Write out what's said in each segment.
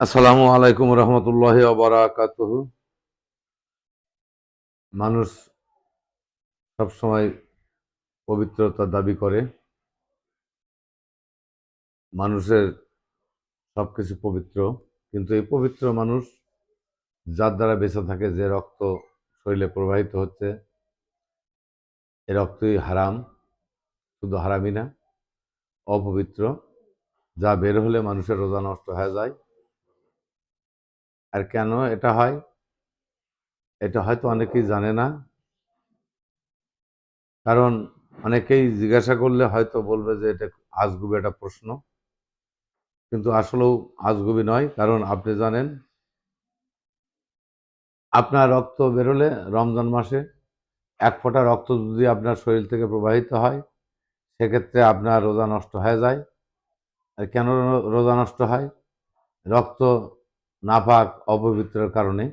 আসসালামু আলাইকুম রহমতুল্লাহ বারাকাত মানুষ সবসময় পবিত্রতা দাবি করে। মানুষের সব কিছু পবিত্র। কিন্তু এই পবিত্র মানুষ যার দ্বারা বেঁচে থাকে, যে রক্ত শরীরে প্রবাহিত হচ্ছে, এ রক্তই হারাম, শুধু হারামই না, অপবিত্র। যা বের হলে মানুষের রোজা নষ্ট হয়ে যায়। আর কেন এটা হয়? এটা হয়তো অনেকেই জানে না। কারণ অনেকেই জিজ্ঞাসা করলে হয়তো বলবে যে এটা আজগুবি একটা প্রশ্ন। কিন্তু আসলেও আজগুবি নয়, কারণ আপনি জানেন, আপনার রক্ত বেরোলে রমজান মাসে এক ফোঁটা রক্ত যদি আপনার শরীর থেকে প্রবাহিত হয়, সেক্ষেত্রে আপনার রোজা নষ্ট হয়ে যায়। আর কেন রোজা নষ্ট হয়? রক্ত নাপাক অপবিত্রের কারণে,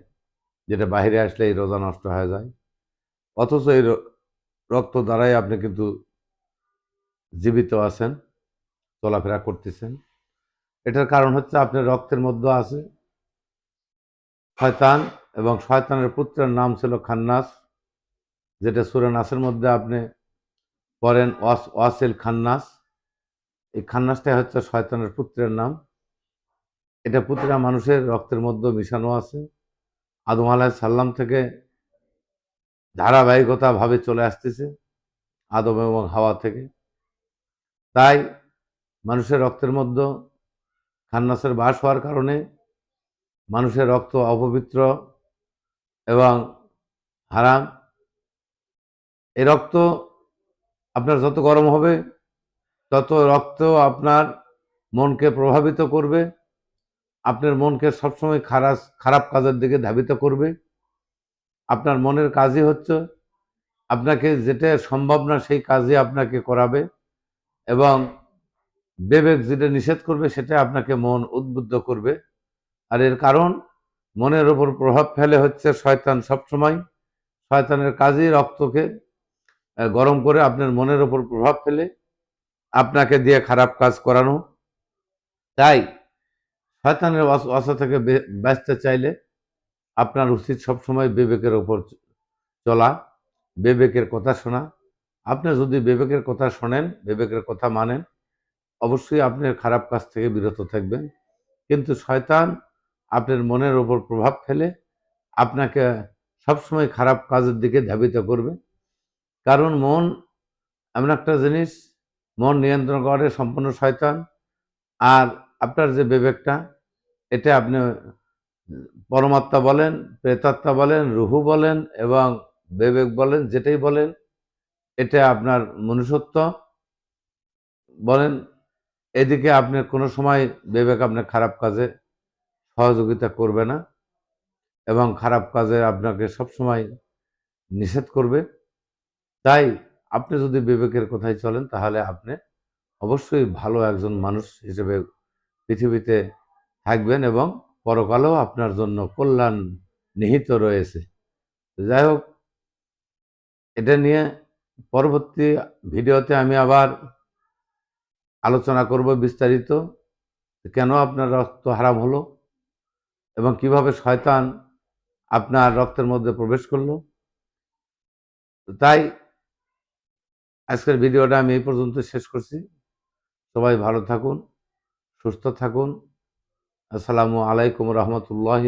যেটা বাইরে আসলে এই রোজা নষ্ট হয়ে যায়। অথচ এই রক্ত দ্বারাই আপনি কিন্তু জীবিত আছেন, চলাফেরা করতেছেন। এটার কারণ হচ্ছে আপনার রক্তের মধ্যে আছে শয়তান এবং শয়তানের পুত্রের নাম ছিল খান্নাস, যেটা সুরে নাসের মধ্যে আপনি পড়েন, ওয়াস, ওয়াসিল খান্নাস। এই খান্নাসটাই হচ্ছে শয়তানের পুত্রের নাম। এটা প্রতিটা মানুষের রক্তের মধ্যে মিশানো আছে। আদম আলাহ সাল্লাম থেকে ধারাবাহিকতাভাবে চলে আসতেছে আদম এবং হাওয়া থেকে। তাই মানুষের রক্তের মধ্যে খান্নাসের বাস হওয়ার কারণে মানুষের রক্ত অপবিত্র এবং হারাম। এই রক্ত আপনার যত গরম হবে, তত রক্ত আপনার মনকে প্রভাবিত করবে। আপনার মনকে সবসময় খারাপ খারাপ কাজের দিকে ধাবিত করবে। আপনার মনের কাজই হচ্ছে, আপনাকে যেটা সম্ভব না সেই কাজই আপনাকে করাবে এবং বিবেক যেটা নিষেধ করবে সেটা আপনাকে মন উদ্বুদ্ধ করবে। আর এর কারণ, মনের ওপর প্রভাব ফেলে হচ্ছে শয়তান সবসময়। শয়তানের কাজই রক্তকে গরম করে আপনার মনের ওপর প্রভাব ফেলে, আপনাকে দিয়ে খারাপ কাজ করানো। তাই শয়তানের ওয়াসা থেকে বাঁচতে চাইলে আপনার উচিত সবসময় বিবেকের ওপর চলা, বিবেকের কথা শোনা। আপনি যদি বিবেকের কথা শোনেন, বিবেকের কথা মানেন, অবশ্যই আপনি খারাপ কাজ থেকে বিরত থাকবেন। কিন্তু শয়তান আপনার মনের ওপর প্রভাব ফেলে আপনাকে সবসময় খারাপ কাজের দিকে ধাবিত করবে। কারণ মন এমন একটা জিনিস, মন নিয়ন্ত্রণ করে সম্পূর্ণ শয়তান। আর আপনার যে বিবেকটা, এটা আপনি পরমাত্মা বলেন, প্রেতাত্মা বলেন, রুহু বলেন এবং বিবেক বলেন, যেটাই বলেন, এটা আপনার মনুষ্যত্ব বলেন। এদিকে আপনি কোনো সময় বিবেক আপনার খারাপ কাজে সহযোগিতা করবে না এবং খারাপ কাজে আপনাকে সবসময় নিষেধ করবে। তাই আপনি যদি বিবেকের কথায় চলেন, তাহলে আপনি অবশ্যই ভালো একজন মানুষ হিসেবে পৃথিবীতে থাকবেন এবং পরকালেও আপনার জন্য কল্যাণ নিহিত রয়েছে। যাই হোক, এটা নিয়ে পরবর্তী ভিডিওতে আমি আবার আলোচনা করব বিস্তারিত, কেন আপনার রক্ত হারাম হলো এবং কীভাবে শয়তান আপনার রক্তের মধ্যে প্রবেশ করল। তাই আজকের ভিডিওটা আমি এই পর্যন্ত শেষ করছি। সবাই ভালো থাকুন। সুস্থ থাকুন। আসসালামু আলাইকুম রহমতুল্লাহ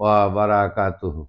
ওয়া বারাকাতুহু।